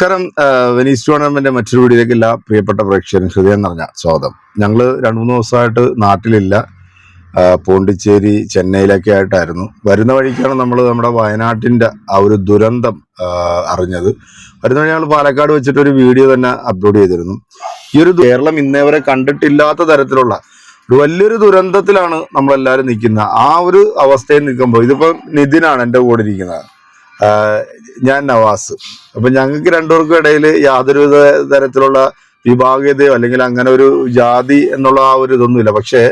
നമസ്കാരം. വെനീസ് ടൂർണമെന്റിന്റെ മറ്റൊരു വീഡിയോയിലേക്ക് എല്ലാ പ്രിയപ്പെട്ട പ്രേക്ഷകരും ഹൃദയം നിറഞ്ഞ സ്വാഗതം. ഞങ്ങൾ രണ്ടു മൂന്ന് ദിവസമായിട്ട് നാട്ടിലില്ല. പോണ്ടിച്ചേരി ചെന്നൈയിലൊക്കെ ആയിട്ടായിരുന്നു. വരുന്ന വഴിക്കാണ് നമ്മൾ നമ്മുടെ വയനാട്ടിന്റെ ആ ഒരു ദുരന്തം അറിഞ്ഞത്. വരുന്ന വഴി ഞങ്ങൾ പാലക്കാട് വെച്ചിട്ട് ഒരു വീഡിയോ തന്നെ അപ്ലോഡ് ചെയ്തിരുന്നു. ഈ ഒരു കേരളം ഇന്നേ വരെ കണ്ടിട്ടില്ലാത്ത തരത്തിലുള്ള ഒരു വലിയൊരു ദുരന്തത്തിലാണ് നമ്മളെല്ലാവരും നിൽക്കുന്നത്. ആ ഒരു അവസ്ഥയിൽ നിൽക്കുമ്പോൾ ഇതിപ്പോ നിതിനാണ് എന്റെ കൂടെ ഇരിക്കുന്നത്. ഞാൻ നവാസ്. അപ്പൊ ഞങ്ങൾക്ക് രണ്ടുപേർക്കും ഇടയിൽ യാതൊരു തരത്തിലുള്ള വിഭാഗീയതയോ അല്ലെങ്കിൽ അങ്ങനെ ഒരു ജാതി എന്നുള്ള ആ ഒരു ഇതൊന്നുമില്ല പക്ഷേ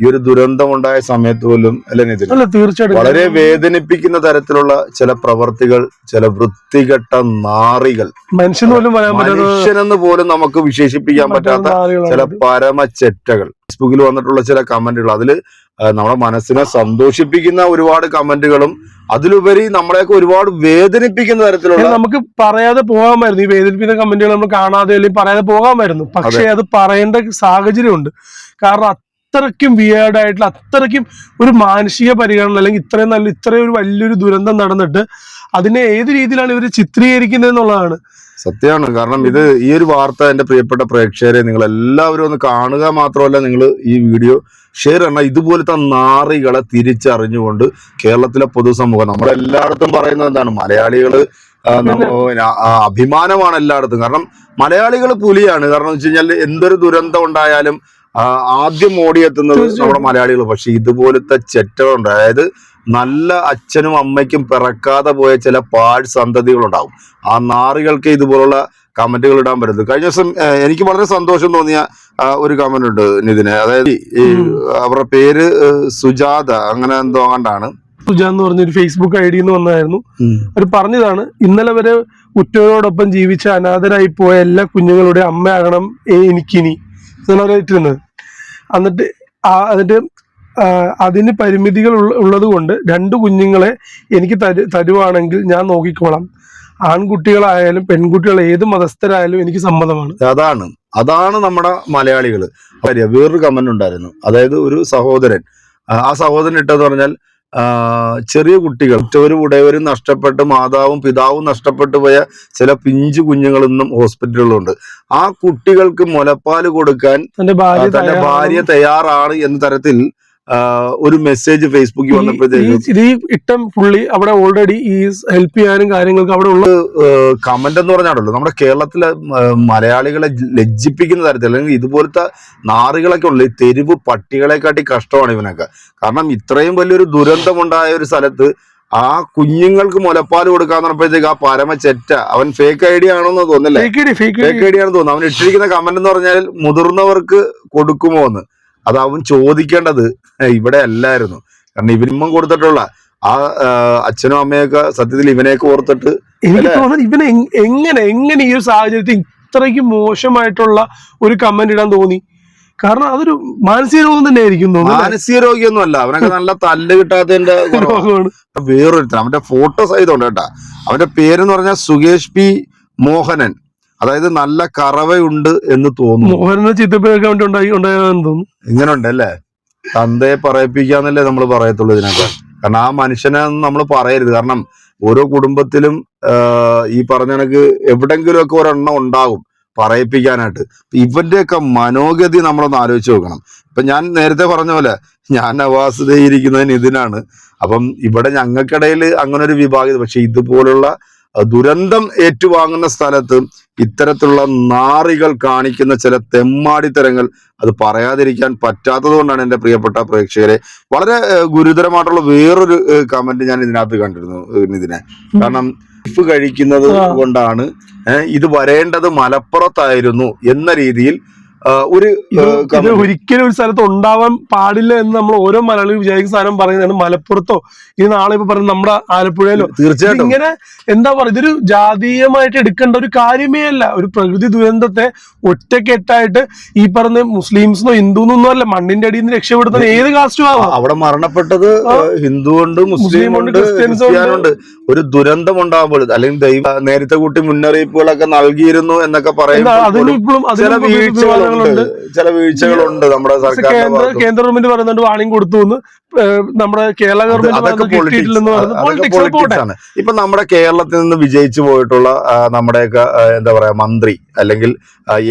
ഈ ഒരു ദുരന്തം ഉണ്ടായ സമയത്ത് പോലും അല്ലെ നിതിൻ? തീർച്ചയായിട്ടും. വളരെ വേദനിപ്പിക്കുന്ന തരത്തിലുള്ള ചില പ്രവർത്തികൾ ചില വൃത്തികെട്ട നാറികൾ. മനുഷ്യൻ പോലും മനുഷ്യനെന്ന് പോലും നമുക്ക് വിശേഷിപ്പിക്കാൻ പറ്റാത്ത ചില പരമചെറ്റകൾ ഫേസ്ബുക്കിൽ വന്നിട്ടുള്ള ചില കമന്റുകൾ. അതിൽ നമ്മുടെ മനസ്സിനെ സന്തോഷിപ്പിക്കുന്ന ഒരുപാട് കമന്റുകളും അതിലുപരി നമ്മളെയൊക്കെ ഒരുപാട് വേദനിപ്പിക്കുന്ന തരത്തിലുള്ള നമുക്ക് പറയാതെ പോകാമായിരുന്നു. ഈ വേദനിപ്പിക്കുന്ന കമന്റുകൾ നമ്മൾ കാണാതെ അല്ലെങ്കിൽ പറയാതെ പോകാമായിരുന്നു. പക്ഷേ അത് പറയേണ്ട സാഹചര്യമുണ്ട്. കാരണം അത്രയ്ക്കും വിയേർഡായിട്ടുള്ള അത്രയ്ക്കും ഒരു മാനുഷിക പരിഗണന അല്ലെങ്കിൽ ഇത്രയും നല്ല ഇത്രയും ഒരു വലിയൊരു ദുരന്തം നടന്നിട്ട് അതിനെ ഏത് രീതിയിലാണ് ഇവർ ചിത്രീകരിക്കുന്നത് എന്നുള്ളതാണ്. സത്യമാണ് കാരണം ഇത് ഈ ഒരു വാർത്ത എന്റെ പ്രിയപ്പെട്ട പ്രേക്ഷകരെ നിങ്ങൾ എല്ലാവരും ഒന്ന് കാണുക മാത്രമല്ല നിങ്ങൾ ഈ വീഡിയോ ഷെയർ ചെയ്യണം ഇതുപോലത്തെ നാറികളെ തിരിച്ചറിഞ്ഞുകൊണ്ട് കേരളത്തിലെ പൊതുസമൂഹം നമ്മളെല്ലായിടത്തും പറയുന്നത് എന്താണ്? ആ, അഭിമാനമാണ് എല്ലായിടത്തും. കാരണം മലയാളികൾ പുലിയാണ്. കാരണം വെച്ച് കഴിഞ്ഞാൽ എന്തൊരു ദുരന്തം ഉണ്ടായാലും ആദ്യം ഓടിയെത്തുന്നത്. നമ്മുടെ മലയാളികൾ പക്ഷെ ഇതുപോലത്തെ ചെറ്റകളുണ്ട്. അതായത് നല്ല അച്ഛനും അമ്മയ്ക്കും പിറക്കാതെ പോയ ചില പാഴ് സന്തതികളുണ്ടാവും. ആ നാറികൾക്ക് ഇതുപോലുള്ള കമന്റുകൾ ഇടാൻ പറ്റുന്നത് കഴിഞ്ഞ ദിവസം എനിക്ക് വളരെ സന്തോഷം തോന്നിയ ഒരു കമന്റ് ഉണ്ട് നിതിന്. അതായത് ഈ. അവരുടെ പേര് സുജാത അങ്ങനെ എന്തോ കണ്ടാണ്. സുജ എന്ന് പറഞ്ഞൊരു ഫേസ്ബുക്ക് ഐ ഡിന്ന് വന്നായിരുന്നു. അവർ പറഞ്ഞതാണ് ഇന്നലെ വരെ ഉറ്റവരോടൊപ്പം ജീവിച്ച അനാഥരായി പോയ എല്ലാ കുഞ്ഞുങ്ങളുടെ അമ്മയാകണം എനിക്കിനി. എന്നാണ് അവർ ഏറ്റിരുന്നത് എന്നിട്ട് എന്നിട്ട് അതിന് പരിമിതികൾ ഉള്ള- ഉള്ളത് കൊണ്ട് രണ്ട് കുഞ്ഞുങ്ങളെ എനിക്ക് തരു തരുവാണെങ്കിൽ ഞാൻ നോക്കിക്കോളാം. ആൺകുട്ടികളായാലും പെൺകുട്ടികൾ ഏത് മതസ്ഥരായാലും എനിക്ക് സമ്മതമാണ്. അതാണ്. അതാണ് നമ്മുടെ മലയാളികൾ വേറൊരു കമന്റ് ഉണ്ടായിരുന്നു. അതായത് ഒരു സഹോദരൻ. ആ, സഹോദരൻ ഇട്ടെന്ന് പറഞ്ഞാൽ ചെറിയ കുട്ടികൾ ഉറ്റവരും ഉടയവരും നഷ്ടപ്പെട്ട് മാതാവും പിതാവും നഷ്ടപ്പെട്ടു പോയ ചില പിഞ്ചു കുഞ്ഞുങ്ങൾ ഇന്നും ഹോസ്പിറ്റലുകളുണ്ട് ആ കുട്ടികൾക്ക് മുലപ്പാൽ കൊടുക്കാൻ തന്റെ ഭാര്യ തയ്യാറാണ്. എന്ന തരത്തിൽ ഒരു മെസ്സേജ് ഫേസ്ബുക്കിൽ വന്നപ്പോഴത്തേക്കും ഈ- ഇട്ടം പുള്ളി അവിടെ ഓൾറെഡി ഈ ഹെൽപ്പ് ചെയ്യാനും കാര്യങ്ങൾക്ക് അവിടെ ഉള്ള കമന്റ് എന്ന് പറഞ്ഞാണല്ലോ. നമ്മുടെ കേരളത്തിലെ മലയാളികളെ ലജ്ജിപ്പിക്കുന്ന തരത്തിൽ അല്ലെങ്കിൽ ഇതുപോലത്തെ നാറുകളൊക്കെ ഉള്ള ഈ തെരുവ് പട്ടികളെക്കാട്ടി കഷ്ടമാണ് ഇവനൊക്കെ. കാരണം ഇത്രയും വലിയൊരു ദുരന്തമുണ്ടായ ഒരു സ്ഥലത്ത് ആ കുഞ്ഞുങ്ങൾക്ക് മുലപ്പാൽ കൊടുക്കാന്ന് പറഞ്ഞപ്പോഴത്തേക്ക് ആ പരമ ചെറ്റ അവൻ ഫേക്ക് ഐ ഡി ആണോന്ന് തോന്നുന്നില്ല? ഫേക്ക് ഐ ഡി ആണെന്ന് തോന്നുന്നു. അവൻ ഇട്ടിരിക്കുന്ന കമന്റ് എന്ന് പറഞ്ഞാൽ മുതിർന്നവർക്ക് കൊടുക്കുമോ എന്ന്. അത് അവൻ ചോദിക്കേണ്ടത് ഇവിടെ അല്ലായിരുന്നു. കാരണം ഇവനിമ്മം കൊടുത്തിട്ടുള്ള ആ അച്ഛനും അമ്മയൊക്കെ സത്യത്തിൽ ഇവനെയൊക്കെ ഓർത്തിട്ട് എനിക്ക് തോന്നുന്നത് ഇവനെ എങ്ങനെ എങ്ങനെ ഈ ഒരു സാഹചര്യത്തിൽ ഇത്രയ്ക്ക് മോശമായിട്ടുള്ള ഒരു കമന്റ് ഇടാൻ തോന്നി? കാരണം അതൊരു മാനസിക രോഗം തന്നെ ആയിരിക്കും മാനസിക രോഗിയൊന്നും അല്ല അവനൊക്കെ നല്ല തല്ല് കിട്ടാത്തതിന്റെ വേറൊരുത്തൻ. അവന്റെ ഫോട്ടോ സഹിതം ഉണ്ട് കേട്ടാ. അവന്റെ പേരെന്ന് പറഞ്ഞാൽ സുകേഷ് പി മോഹനൻ. അതായത് നല്ല കറവയുണ്ട് എന്ന് തോന്നുന്നു. മോഹനെ ചിത്തപ്പേക്കാൻ വേണ്ടി ഉണ്ടായി തോന്നുന്നു. ഇങ്ങനെ ഉണ്ടല്ലേ തന്തയെ പറയിപ്പിക്കാന്നല്ലേ നമ്മൾ പറയത്തുള്ളൂ ഇതിനൊക്കെ. കാരണം ആ മനുഷ്യനെ നമ്മൾ പറയരുത്. കാരണം ഓരോ കുടുംബത്തിലും ഈ പറഞ്ഞ കണക്ക് എവിടെങ്കിലും ഒക്കെ ഒരെണ്ണം ഉണ്ടാകും പറയിപ്പിക്കാനായിട്ട്. ഇവന്റെയൊക്കെ മനോഗതി നമ്മളൊന്ന് ആലോചിച്ച് നോക്കണം. ഇപ്പൊ ഞാൻ നേരത്തെ പറഞ്ഞ പോലെ ഞാൻ നവാസ് ഇതിനാണ്. അപ്പം ഇവിടെ ഞങ്ങൾക്കിടയിൽ അങ്ങനെ ഒരു വിഭാഗം പക്ഷെ ഇതുപോലുള്ള ദുരന്തം ഏറ്റുവാങ്ങുന്ന സ്ഥലത്ത് ഇത്തരത്തിലുള്ള നാറികൾ കാണിക്കുന്ന ചില തെമ്മാടിത്തരങ്ങൾ അത് പറയാതിരിക്കാൻ പറ്റാത്തത് കൊണ്ടാണ് എന്റെ പ്രിയപ്പെട്ട പ്രേക്ഷകരെ വളരെ ഗുരുതരമായിട്ടുള്ള വേറൊരു കമന്റ് ഞാൻ ഇതിനകത്ത് കണ്ടിരുന്നു ഇതിനെ കാരണം ബീഫ് കഴിക്കുന്നത് കൊണ്ടാണ് ഇത് വരേണ്ടത് മലപ്പുറത്തായിരുന്നു എന്ന രീതിയിൽ ഒരു. ഒരിക്കലും ഒരു സ്ഥലത്ത് ഉണ്ടാവാൻ പാടില്ല എന്ന് നമ്മൾ ഓരോ മലയാളികൾ വിചാരിക്കുന്ന സാധനം പറയുന്നതാണ് മലപ്പുറത്തോ ഈ നാളെ ഇപ്പൊ പറയുന്നത് നമ്മുടെ ആലപ്പുഴയിലോ. തീർച്ചയായിട്ടും. ഇങ്ങനെ എന്താ പറയുക ഇതൊരു ജാതീയമായിട്ട് എടുക്കേണ്ട ഒരു കാര്യമേ അല്ല. ഒരു പ്രകൃതി ദുരന്തത്തെ ഒറ്റക്കെട്ടായിട്ട് ഈ പറഞ്ഞ മുസ്ലിംസിനോ ഹിന്ദുന്നൊന്നും അല്ല മണ്ണിന്റെ അടിയിൽ നിന്ന് രക്ഷപ്പെടുത്തുന്ന ഏത് കാസ്റ്റും ആവാം. അവിടെ മരണപ്പെട്ടത് ഹിന്ദു ഉണ്ട് മുസ്ലിം ഉണ്ട്, ഉണ്ട് ക്രിസ്ത്യൻസ് ഒരു ദുരന്തം ഉണ്ടാകുമ്പോൾ അല്ലെങ്കിൽ ദൈവ നേരത്തെ കൂട്ടി മുന്നറിയിപ്പുകളൊക്കെ നൽകിയിരുന്നു എന്നൊക്കെ പറയുന്നത് അതിലും ഇപ്പോഴും വീഴ്ചകളുണ്ട് ചില വീഴ്ചകളുണ്ട് നമ്മുടെ സർക്കാർ കേന്ദ്ര ഗവൺമെന്റ് പറയുന്നുണ്ട് വാണിംഗ് കൊടുത്തു എന്ന് നമ്മുടെ കേരള ഗവൺമെന്റ് ഇപ്പൊ നമ്മുടെ കേരളത്തിൽ നിന്ന് വിജയിച്ചു പോയിട്ടുള്ള നമ്മുടെയൊക്കെ എന്താ പറയാ മന്ത്രി അല്ലെങ്കിൽ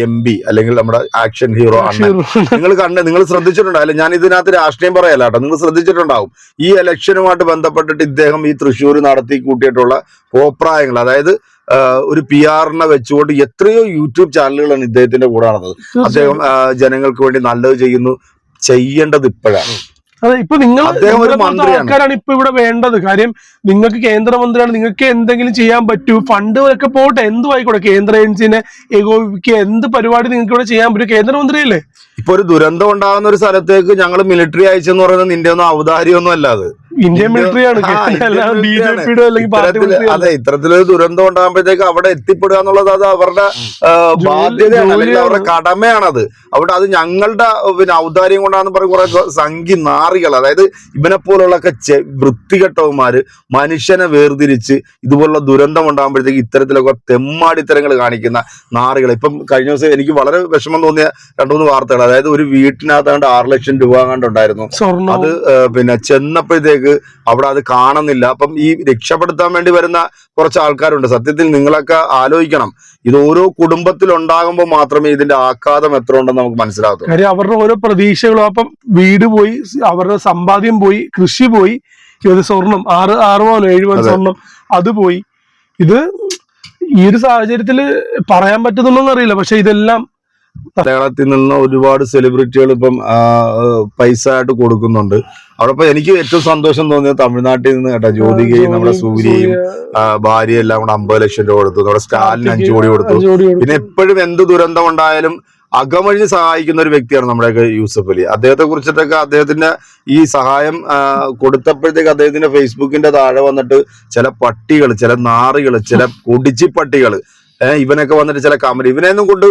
എം പി അല്ലെങ്കിൽ നമ്മുടെ ആക്ഷൻ ഹീറോ ആണ് നിങ്ങൾ കണ്ട് നിങ്ങൾ ശ്രദ്ധിച്ചിട്ടുണ്ടോ അല്ലെ ഞാൻ ഇതിനകത്ത് രാഷ്ട്രീയം പറയല്ല കേട്ടോ. നിങ്ങൾ ശ്രദ്ധിച്ചിട്ടുണ്ടാവും. ഈ ഇലക്ഷനുമായിട്ട് ബന്ധപ്പെട്ടിട്ട് ഇദ്ദേഹം ഈ തൃശ്ശൂർ നടത്തി കൂട്ടിയിട്ടുള്ള അഭിപ്രായങ്ങൾ അതായത് ഒരു പി ആറിനെ വെച്ചുകൊണ്ട് എത്രയോ യൂട്യൂബ് ചാനലുകളാണ് ഇദ്ദേഹത്തിന്റെ കൂടെ നടന്നത്. അദ്ദേഹം ജനങ്ങൾക്ക് വേണ്ടി നല്ലത് ചെയ്യുന്നു ചെയ്യേണ്ടത് ഇപ്പോഴാണ്. അതെ ഇപ്പൊ നിങ്ങൾ. ആൾക്കാരാണ് ഇപ്പൊ ഇവിടെ വേണ്ടത്. കാര്യം നിങ്ങൾക്ക് കേന്ദ്രമന്ത്രിയാണ് നിങ്ങൾക്ക് എന്തെങ്കിലും ചെയ്യാൻ പറ്റൂ ഫണ്ട് ഒക്കെ പോട്ടെ എന്തും ആയിക്കോട്ടെ കേന്ദ്ര ഏജൻസിനെ ഏകോപിപ്പിക്കുക എന്ത് പരിപാടി നിങ്ങൾക്ക് ഇവിടെ ചെയ്യാൻ പറ്റും? കേന്ദ്രമന്ത്രിയല്ലേ? ഇപ്പൊ ഒരു ദുരന്തം ഉണ്ടാകുന്ന ഒരു സ്ഥലത്തേക്ക് ഞങ്ങൾ മിലിറ്ററി അയച്ചെന്ന് പറയുന്നത് നിന്റെ ഒന്നും ഔദാര്യമൊന്നും അല്ല അത്. ഇന്ത്യൻ മിലിറ്ററി ആണ്. ആ, ബി ജെ പിയുടെ അല്ലെങ്കിൽ അതെ ഇത്തരത്തിലൊരു ദുരന്തം ഉണ്ടാകുമ്പോഴത്തേക്ക് അവിടെ എത്തിപ്പെടുക എന്നുള്ളത് അത് അവരുടെ ബാധ്യതയാണ്. അല്ലെങ്കിൽ. അവരുടെ കടമയാണത്. അവിടെ അത് ഞങ്ങളുടെ പിന്നെ ഔദാര്യം കൊണ്ടാന്ന് പറയും കുറെ സംഖ്യ നാറികൾ അതായത് ഇവനെ പോലുള്ളൊക്കെ വൃത്തികെട്ടവന്മാര് മനുഷ്യനെ വേർതിരിച്ച് ഇതുപോലുള്ള ദുരന്തം ഉണ്ടാകുമ്പോഴത്തേക്ക് ഇത്തരത്തിലൊക്കെ തെമ്മാടിത്തരങ്ങൾ കാണിക്കുന്ന നാറികൾ ഇപ്പം കഴിഞ്ഞ ദിവസം എനിക്ക് വളരെ വിഷമം തോന്നിയ രണ്ടു മൂന്ന് വാർത്തകൾ അതായത് ഒരു വീട്ടിനകത്താണ്ട് ആറ് ലക്ഷം രൂപ കണ്ടുണ്ടായിരുന്നു അത് പിന്നെ ചെന്നപ്പോഴത്തേക്ക് അവിടെ അത് കാണുന്നില്ല. അപ്പം ഈ രക്ഷപ്പെടുത്താൻ വേണ്ടി വരുന്ന കുറച്ച് ആൾക്കാരുണ്ട്. സത്യത്തിൽ നിങ്ങളൊക്കെ ആലോചിക്കണം. ഇത് ഓരോ കുടുംബത്തിൽ ഉണ്ടാകുമ്പോൾ മാത്രമേ ഇതിന്റെ ആഘാതം എത്ര ഉണ്ടെന്ന് നമുക്ക് മനസ്സിലാകത്തുള്ളൂ. കാര്യം അവരുടെ ഓരോ പ്രതീക്ഷകളും അപ്പം വീട് പോയി അവരുടെ സമ്പാദ്യം പോയി കൃഷി പോയി ഒരു സ്വർണം ആറ് ആറ് പോലെ ഏഴ് പോലെ. സ്വർണം അത് പോയി. ഇത് ഈ ഒരു സാഹചര്യത്തിൽ പറയാൻ പറ്റുന്നുണ്ടോന്ന് അറിയില്ല. പക്ഷെ ഇതെല്ലാം കേരളത്തിൽ നിന്ന് ഒരുപാട് സെലിബ്രിറ്റികൾ ഇപ്പം പൈസ ആയിട്ട് കൊടുക്കുന്നുണ്ട്. അവിടെ ഇപ്പൊ എനിക്ക് ഏറ്റവും സന്തോഷം തോന്നിയത് തമിഴ്നാട്ടിൽ നിന്ന് കേട്ടോ. ജ്യോതികയും നമ്മുടെ സൂര്യയും ഭാര്യ എല്ലാം കൂടെ അമ്പത് ലക്ഷം രൂപ കൊടുത്തു. നമ്മുടെ സ്റ്റാലിന് അഞ്ചു കോടി കൊടുത്തു. പിന്നെ എപ്പോഴും എന്ത് ദുരന്തം ഉണ്ടായാലും അകമഴിഞ്ഞ് സഹായിക്കുന്ന ഒരു വ്യക്തിയാണ് നമ്മുടെയൊക്കെ യൂസഫ് അലി. അദ്ദേഹത്തെ കുറിച്ചിട്ടൊക്കെ അദ്ദേഹത്തിന്റെ ഈ സഹായം കൊടുത്തപ്പോഴത്തേക്ക് അദ്ദേഹത്തിന്റെ ഫേസ്ബുക്കിന്റെ താഴെ വന്നിട്ട് ചില പട്ടികൾ ചില നാറികൾ ചില കുടിച്ചി പട്ടികൾ ഇവനൊക്കെ വന്നിട്ട് ചില കമന്റ് ഇവനെയൊന്നും കൊണ്ട്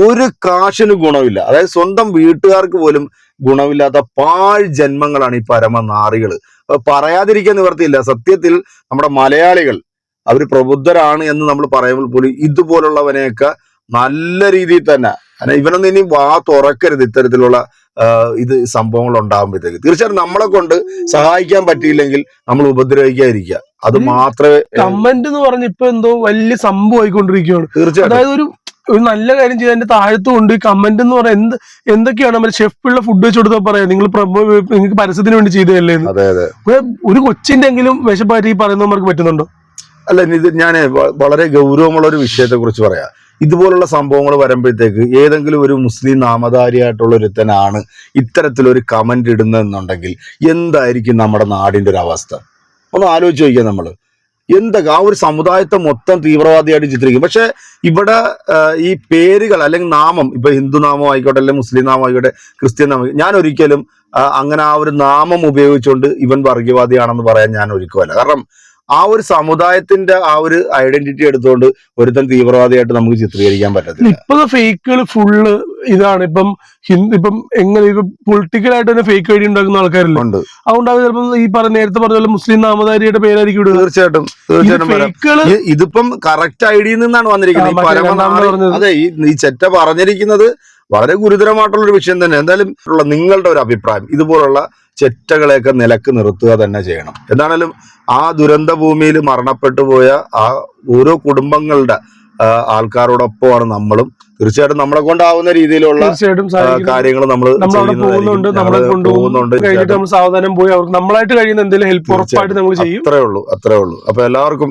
ഒരു കാശിന് ഗുണമില്ല. അതായത് സ്വന്തം വീട്ടുകാർക്ക് പോലും ഗുണമില്ലാത്ത പാഴ് ജന്മങ്ങളാണ് ഈ പരമ നാറികൾ പറയാതിരിക്കാൻ നിവർത്തിയില്ല. സത്യത്തിൽ നമ്മുടെ മലയാളികൾ അവർ പ്രബുദ്ധരാണ് എന്ന് നമ്മൾ പറയുമ്പോൾ പോലും ഇതുപോലുള്ളവനെയൊക്കെ നല്ല രീതിയിൽ തന്നെ ഇവനൊന്നും ഇനി വാ തുറക്കരുത് ഇത്തരത്തിലുള്ള ഇത് സംഭവങ്ങൾ ഉണ്ടാകുമ്പോഴത്തേക്ക് തീർച്ചയായിട്ടും നമ്മളെ കൊണ്ട് സഹായിക്കാൻ പറ്റിയില്ലെങ്കിൽ നമ്മൾ ഉപദ്രവിക്കാതിരിക്കുക. അത് മാത്രമേ കമന്റ് എന്ന് പറഞ്ഞ ഇപ്പൊ എന്തോ വലിയ സംഭവം ആയിക്കൊണ്ടിരിക്കുകയാണ്. തീർച്ചയായിട്ടും. അതായത് ഒരു ഒരു നല്ല കാര്യം ചെയ്ത് അതിന്റെ താഴത്തും ഉണ്ട്. കമന്റ് എന്ന് പറയാൻ എന്ത് എന്തൊക്കെയാണ് നമ്മുടെ ഷെഫുള്ള ഫുഡ് വെച്ച് കൊടുത്താൽ പറയാം? നിങ്ങൾ നിങ്ങൾക്ക് പരസ്യത്തിന് വേണ്ടി ചെയ്തതല്ലേ എന്ന്? അതെ അതെ. ഒരു- ഒരു കൊച്ചിന്റെ എങ്കിലും വിശപ്പായിട്ട് ഈ പറയുന്നവർക്ക് പറ്റുന്നുണ്ടോ? അല്ല ഇത് ഞാൻ വളരെ ഗൗരവമുള്ള ഒരു വിഷയത്തെ കുറിച്ച് പറയാം. ഇതുപോലുള്ള സംഭവങ്ങൾ വരുമ്പോഴത്തേക്ക് ഏതെങ്കിലും ഒരു മുസ്ലിം നാമധാരിയായിട്ടുള്ള ഒരുത്തനാണ് ഇത്തരത്തിലൊരു കമന്റ് ഇടുന്നതെന്നുണ്ടെങ്കിൽ എന്തായിരിക്കും നമ്മുടെ നാടിന്റെ ഒരു അവസ്ഥ? ഒന്ന് ആലോചിച്ച് നോക്കിയാൽ നമ്മൾ എന്തൊക്കെ? ആ ഒരു സമുദായത്തെ മൊത്തം തീവ്രവാദിയായിട്ട് ചിത്രിക്കും പക്ഷെ ഇവിടെ ഈ പേരുകൾ അല്ലെങ്കിൽ നാമം ഇപ്പൊ ഹിന്ദു നാമം ആയിക്കോട്ടെ അല്ലെങ്കിൽ മുസ്ലിം നാമം ആയിക്കോട്ടെ ക്രിസ്ത്യൻ നാമം ഞാൻ ഒരിക്കലും അങ്ങനെ ആ ഒരു നാമം ഉപയോഗിച്ചുകൊണ്ട് ഇവൻ വർഗീയവാദിയാണെന്ന് പറയാൻ ഞാൻ ഒരുക്കുമല്ല കാരണം ആ ഒരു സമുദായത്തിന്റെ ആ ഒരു ഐഡന്റിറ്റി എടുത്തുകൊണ്ട് ഒരുത്തൻ തീവ്രവാദിയായിട്ട് നമുക്ക് ചിത്രീകരിക്കാൻ പറ്റത്തില്ല. ഇപ്പൊ ഫേക്കുകൾ ഫുള്ള് ഇതാണ്. ഇപ്പം ഹിന്ദു ഇപ്പം എങ്ങനെ ഇപ്പൊ പൊളിറ്റിക്കൽ ആയിട്ട് തന്നെ ഫേക്ക് വഴി ഉണ്ടാക്കുന്ന ആൾക്കാരില്ല? ഉണ്ട്. അതുകൊണ്ട് അവർ ചിലപ്പം ഈ പറഞ്ഞ നേരത്തെ പറഞ്ഞ പോലെ മുസ്ലിം നാമധാരിയുടെ പേരായിരിക്കും ഇടുക. തീർച്ചയായിട്ടും തീർച്ചയായിട്ടും ഇതിപ്പം കറക്റ്റ് ഐഡിയിൽ നിന്നാണ് വന്നിരിക്കുന്നത്. അതെ ഈ ചെറ്റ പറഞ്ഞിരിക്കുന്നത് വളരെ ഗുരുതരമായിട്ടുള്ള ഒരു വിഷയം തന്നെ. എന്തായാലും നിങ്ങളുടെ ഒരു അഭിപ്രായം. ഇതുപോലുള്ള ചെറ്റകളെയൊക്കെ നിലയ്ക്ക് നിർത്തുക തന്നെ ചെയ്യണം. എന്താണേലും ആ ദുരന്ത ഭൂമിയിൽ മരണപ്പെട്ടു പോയ ആ ഓരോ കുടുംബങ്ങളുടെ ആൾക്കാരോടൊപ്പമാണ് നമ്മളും. തീർച്ചയായിട്ടും നമ്മളെ കൊണ്ടാവുന്ന രീതിയിലുള്ള കാര്യങ്ങൾ നമ്മൾ പോകുന്നുണ്ട് നമ്മളെ കൊണ്ടുപോകുന്നുണ്ട് കഴിഞ്ഞിട്ട് നമ്മൾ സാവധാനം പോയി അവർക്ക് നമ്മളായിട്ട് കഴിയുന്ന എന്തെങ്കിലും ഹെൽപ്പ് ഉറപ്പായിട്ട് നമ്മൾ ചെയ്യും. അത്രേ ഉള്ളൂ അത്രേ ഉള്ളൂ. അപ്പൊ എല്ലാവർക്കും